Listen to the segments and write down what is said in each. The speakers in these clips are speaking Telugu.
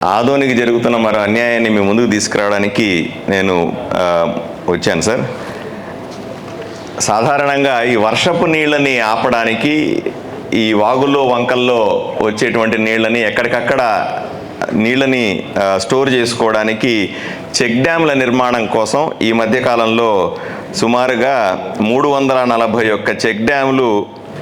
ఆదోనికి జరుగుతున్న మరో అన్యాయాన్ని మీ ముందుకు తీసుకురావడానికి నేను వచ్చాను సార్. సాధారణంగా ఈ వర్షపు నీళ్ళని ఆపడానికి ఈ వాగుల్లో వంకల్లో వచ్చేటువంటి నీళ్ళని ఎక్కడికక్కడ నీళ్ళని స్టోర్ చేసుకోవడానికి చెక్ డ్యామ్ల నిర్మాణం కోసం ఈ మధ్యకాలంలో సుమారుగా మూడు వందల నలభై ఒక్క చెక్ డ్యామ్లు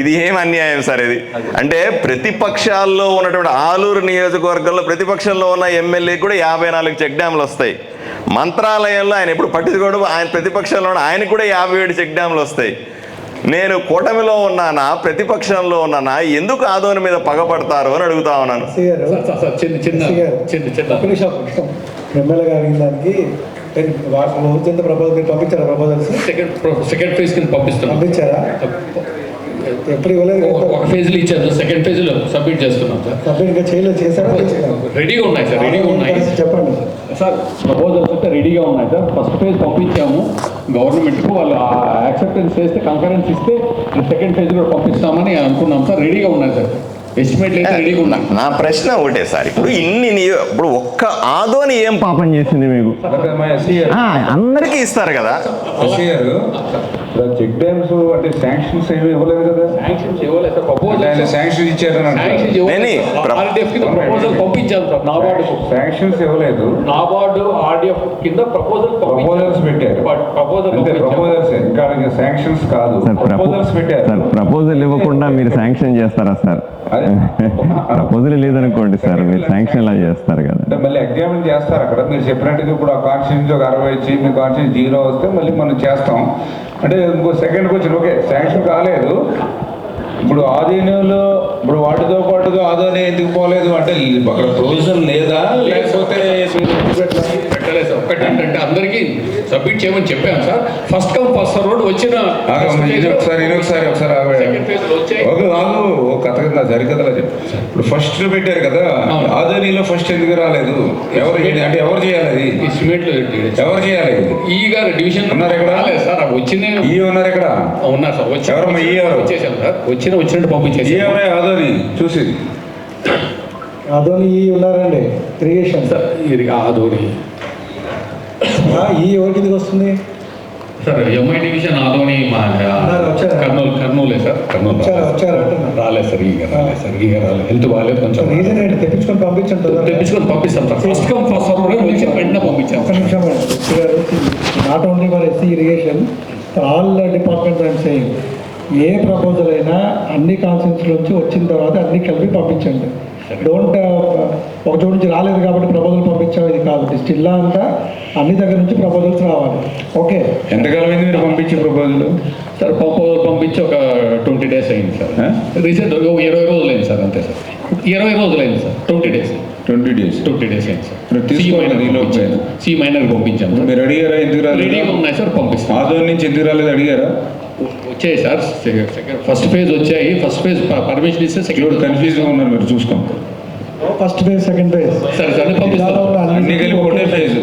ఇది ఏం అన్యాయం సార్ ఇది? అంటే ప్రతిపక్షాల్లో ఉన్నటువంటి ఆలూరు నియోజకవర్గంలో ప్రతిపక్షంలో ఉన్న ఎమ్మెల్యే కూడా యాభై నాలుగు చెక్ డ్యాములు వస్తాయి. మంత్రాలయంలో ఆయన ఎప్పుడు పట్టించుకోవడం ఆయన ప్రతిపక్షంలో ఉన్న ఆయనకు కూడా యాభై ఏడు చెక్ డ్యాములు వస్తాయి. నేను కూటమిలో ఉన్నానా ప్రతిపక్షంలో ఉన్నానా ఎందుకు ఆదోని మీద పగపడతారు అని అడుగుతా ఉన్నాను. ఎమ్మెల్యే గారు దానికి మీరు పంపించారా ప్రపోజల్స్ సెకండ్ సెకండ్ ఫేజ్ కింద పంపిస్తున్నాం. పంపించారా? ఎప్పుడు ఇవ్వలేదు ఒక- ఒక ఫేజ్లో ఇచ్చారు సెకండ్ ఫేజ్లో సబ్మిట్ చేస్తున్నాం సార్. సబ్మిట్ ఇంకా చేయలేదు చేశారా? రెడీగా ఉన్నాయి సార్ రెడీగా ఉన్నాయి. చెప్పండి సార్ ప్రపోజల్స్ అయితే రెడీగా ఉన్నాయి సార్. First phase పంపించాము. గవర్నమెంట్కు వాళ్ళు యాక్సెప్టెన్స్ చేస్తే కంకరెన్స్ ఇస్తే సెకండ్ ఫేజ్ కూడా పంపిస్తామని అనుకున్నాం సార్. రెడీగా ఉన్నాయి సార్. నా ప్రశ్న ఒకటే సార్. ఇప్పుడు ఇన్ని ఇప్పుడు ఒక్క ఆదోని ఏం పాపం చేసింది మీకు? ఆ, అందరికీ ఇస్తారు కదా. చెక్ డ్యామ్స్ అంటే శాంక్షన్స్ ఏమి ఇవ్వలేదు కదా. శాంక్షన్స్ ఇవ్వలేదు. సార్ అంటే ఆయన ప్రపోజల్ శాంక్షన్స్ అంటారు నేనే ఇవ్వలేదు ప్ర- ఆర్డీఎఫ్ కింద ప్రపోజల్ పంపించాం సార్. నాబార్డుకు శాంక్షన్స్ ఇవ్వలేదు. నాబార్డు ఆర్డీఎఫ్ కింద ప్రపోజల్ ప్రపోజల్స్ పెట్టారు. ప్రపోజల్ ప్రపోజల్స్ ఇంకా శాంక్షన్స్ కాదు. ప్రపోజల్స్ పెట్టారు. ప్రపోజల్ ఇవ్వకుండా మీరు శాంక్షన్ చేస్తారా సార్? ప్రపోజల్ లేదనుకోండి సార్ మీరు శాంక్షన్ ఎలా చేస్తారు కదా. అంటే మళ్ళీ ఎగ్జామిన్ చేస్తారు అక్కడ. మీరు చెప్పినట్టుగా ఇప్పుడు ఆ కాన్స్టిట్యూన్స్ ఒక అరవై వచ్చి మీ కాన్స్టిట్యూన్స్ జీరో వస్తే మళ్ళీ మనం చేస్తాం. అంటే ఇంకో సెకండ్కి వచ్చి ఓకే శాంక్షన్ కాలేదు. ఇప్పుడు ఆధీనంలో ఇప్పుడు వాటితో పాటుగా ఆదోని ఎందుకు పోలేదు అంటే అక్కడ ప్రొవిజన్ లేదా లేకపోతే పెట్టలేదు సార్ ఒకటి ఏంటంటే అందరికీ సబ్మిట్ చేయమని చెప్పాను sir. First come first serve వచ్చిన ఒకసారి ఒకసారి ఒకసారి ఒక కథ కింద సరికథలా చెప్పు. ఇప్పుడు ఫస్ట్ పెట్టారు కదా అవును. ఆదోనిలో ఫస్ట్ ఎందుకు రాలేదు? ఎవరు? అంటే ఎవరు చేయాలి అది? ఎవరు చేయాలి ఇది? ఈ గారు డివిజన్ ఉన్నారు ఇక్కడ? రాలేదు సార్. వచ్చిన ఈ ఉన్నారు ఇక్కడ? ఉన్నారు సార్. వచ్చి ఎవరమ్మా ఈ ఎవరు? వచ్చేసాం సార్. వచ్చిన వచ్చినట్టు ఈ పంపించేసి ఎవరే? ఆదోని. చూసేది. అదోని ఈ ఉన్నారండి. ఇరిగేషన్ సార్ ఇది ఆదోని. ఈ ఎవరికి ఇది వస్తుంది? సార్ ఎంఐ డివిజన్ ఆదోని మా? కర్నూలు కర్నూలే సార్ కర్నూలు. రాలేదు. సార్ ఈగ రాలేదు సార్ ఈగ రాలేదు. హెల్త్ బాగాలేదు కొంచెం రీజన్ ఏంటి? తెప్పించుకొని పంపించండి తెప్పించుకొని పంపిస్తాం sir. First come first serve నుంచి వెంటనే పంపించాం. నిమిషం not only for SC irrigation all departments and same A proposal అయినా అన్ని కాన్సెన్స్ నుంచి వచ్చిన తర్వాత అన్ని కలిపి పంపించండి. డోంట్ ఒక చోటు నుంచి రాలేదు కాబట్టి ప్రపోజల్ పంపించాం ఇది కాదు. జిల్లా అంతా అన్ని దగ్గర నుంచి ప్రపోజల్స్ రావాలి. ఓకే ఎంతకాలం అయింది మీరు పంపించే ప్రపోజల్ సార్ ప్రపోజల్ పంపించి ఒక ట్వంటీ డేస్ అయింది సార్? రీసెంట్ ఇరవై రోజులు అయింది సార్ అంతే సార్ ఇరవై రోజులు అయింది sir twenty days twenty days twenty days అయింది సార్. సి మైనర్ పంపించాం మీరు అడిగారా ఎందుకు రెడీగా రాలేదు ఉన్నాయి సార్ పంపిస్తాం ఆదోని నుంచి ఎందుకు రాలేదు అడిగారా? వచ్చాయి సార్ ఫస్ట్ ఫేజ్ వచ్చాయి ఫస్ట్ ఫేజ్ పర్మిషన్ ఇస్తే సెకండ్ కన్ఫ్యూజ్గా ఉన్నారు మీరు చూసుకోండి. ఫస్ట్ ఫేజ్ సెకండ్ ఫేజ్ సరే సరే పంపిస్తాం. అన్ని కలిపి ఒకటే ఫేజ్